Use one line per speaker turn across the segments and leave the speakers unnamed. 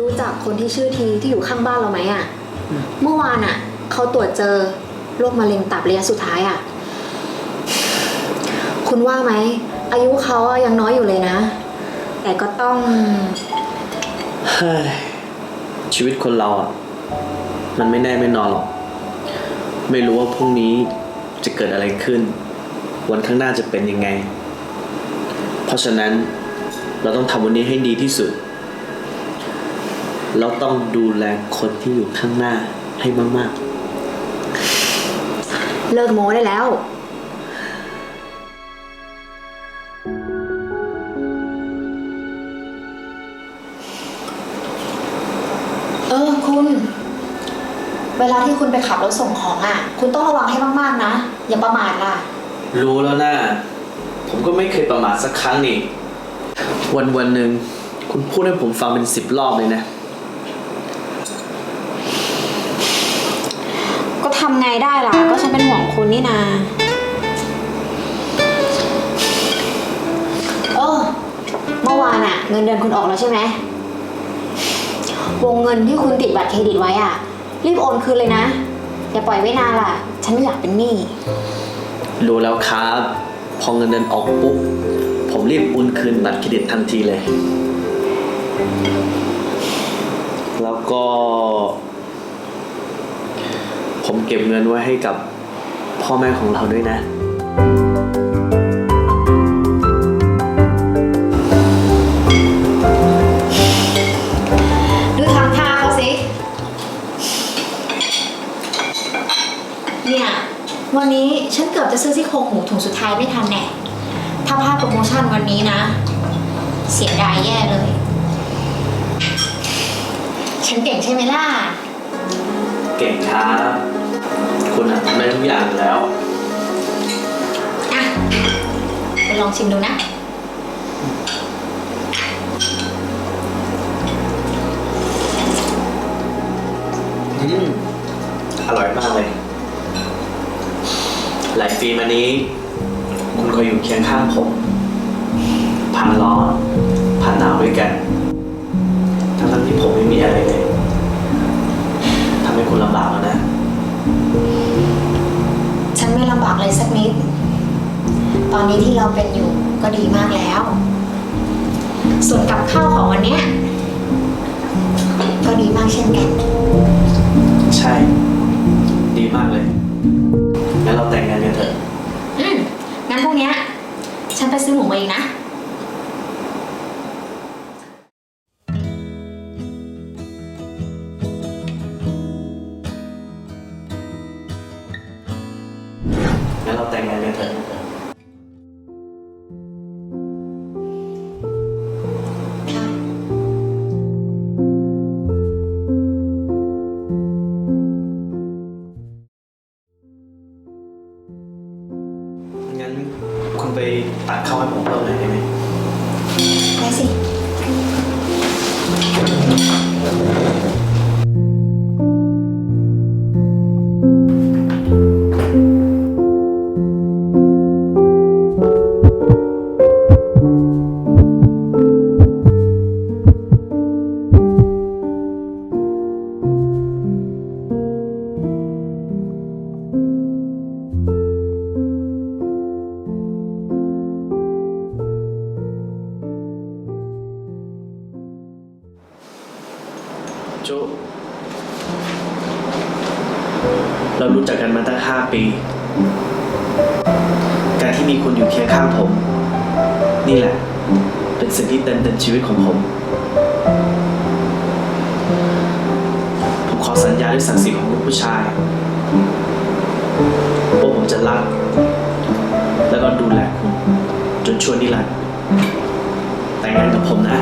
รู้จักคนที่ชื่อทีที่อยู่ข้างบ้านเราไหมอะเมื่อวานอะเขาตรวจเจอโรคมะเร็งตับระยะสุดท้ายอะคุณว่าไหม อายุเขาอะยังน้อยอยู่เลยนะ แต่ก็ต้อง
เฮ้ยชีวิตคนเราอะ มันไม่แน่ไม่นอนหรอก ไม่รู้ว่าพรุ่งนี้จะเกิดอะไรขึ้น วันข้างหน้าจะเป็นยังไง เพราะฉะนั้นเราต้องทำวันนี้ให้ดีที่สุด เราต้องดูแลคนที่อยู่ข้างหน้าให้มาก
เลิกโม้ได้แล้ว เออคุณ เวลาที่คุณไปขับรถส่งของอะ คุณต้องระวังให้มากๆนะ อย่าประมาทล่ะ
ๆ รู้แล้วนะผมก็ไม่เคยประมาทสักครั้งนี่ วันวันหนึ่งคุณพูดให้ผมฟังเป็นสิบรอบเลยนะ
ก็ทำ ไงได้ล่ะ ก็ฉันเป็นห่วงคุณนี่นา เออ เมื่อวานอะเงินเดือนคุณออกแล้วใช่ไหม วงเงินที่คุณติดบัตรเครดิตไว้อะรีบโอนคืนเลยนะ อย่าปล่อยไว้นานล่ะ ฉันไม่อยากเป็นหนี้
รู้แล้วครับ พอเงินเดือนออกปุ๊บ ผมรีบโอนคืนบัตรเครดิตทันทีเลย แล้วก็ ผมเก็บเงินไว้ให้กับพ่อแม่ของเราด้วยนะ
ดูทำท่าเขาสิ เนี่ย วันนี้ฉันเกือบจะซื้อซี่โครงหมูถุงสุดท้ายไม่ทันแน่ ถ้าพลาดโปรโมชั่นวันนี้นะ เสียดายแย่เลย ฉันเก่งใช่ไหมล่ะ
เก่งครับคุณอะ ทำได้ทุกอย่างอยู่แล้ว
อะไปลองชิมดูนะ
อืมอร่อยมากเลย หลายปีมานี้ คุณก็อยู่เคียงข้างผมผ่านร้อนผ่านหนาวด้วยกัน ทั้งๆที่ผมไม่มีอะไรเลยทำให้คุณลำบากแล้วนะ
เลยสักนิด ตอนนี้ที่เราเป็นอยู่ก็ดีมากแล้ว ส่วนกับข้าวของวันเนี้ยก็ดีมากเช่นกัน
ใช่ ดีมากเลย งั้นเราแต่งงานกันเถอะ
อืมงั้นพรุ่งเนี้ยฉันไปซื้อหมูมาเองนะ
ถอะงั้นคุณไปตัดเข้าให้ผมเพิ่มหน่อยได้ไหม เรารู้จักกันมาตั้งห้าปี การที่มีคุณอยู่เคียงข้างผม นี่แหละ เป็นสิ่งที่เติมเต็มชีวิตของผม ผมขอสัญญาด้วยศักดิ์ศรีของลูกผู้ชายว่าผมจะรัก แล้วก็ดูแลคุณ จนชั่วนิรันดร์แต่งงานกับผมนะ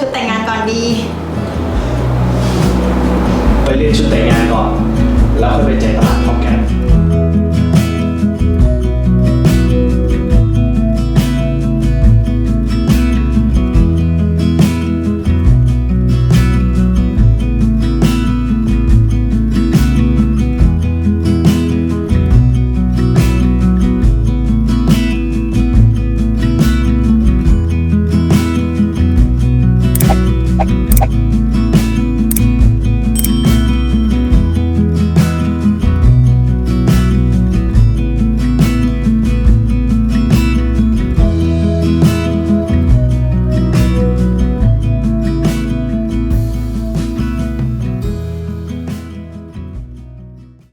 ชุดแต่งงานก่อนดี
ไปเรียนชุดแต่งงานก่อน แล้วค่อยไปใจตลาด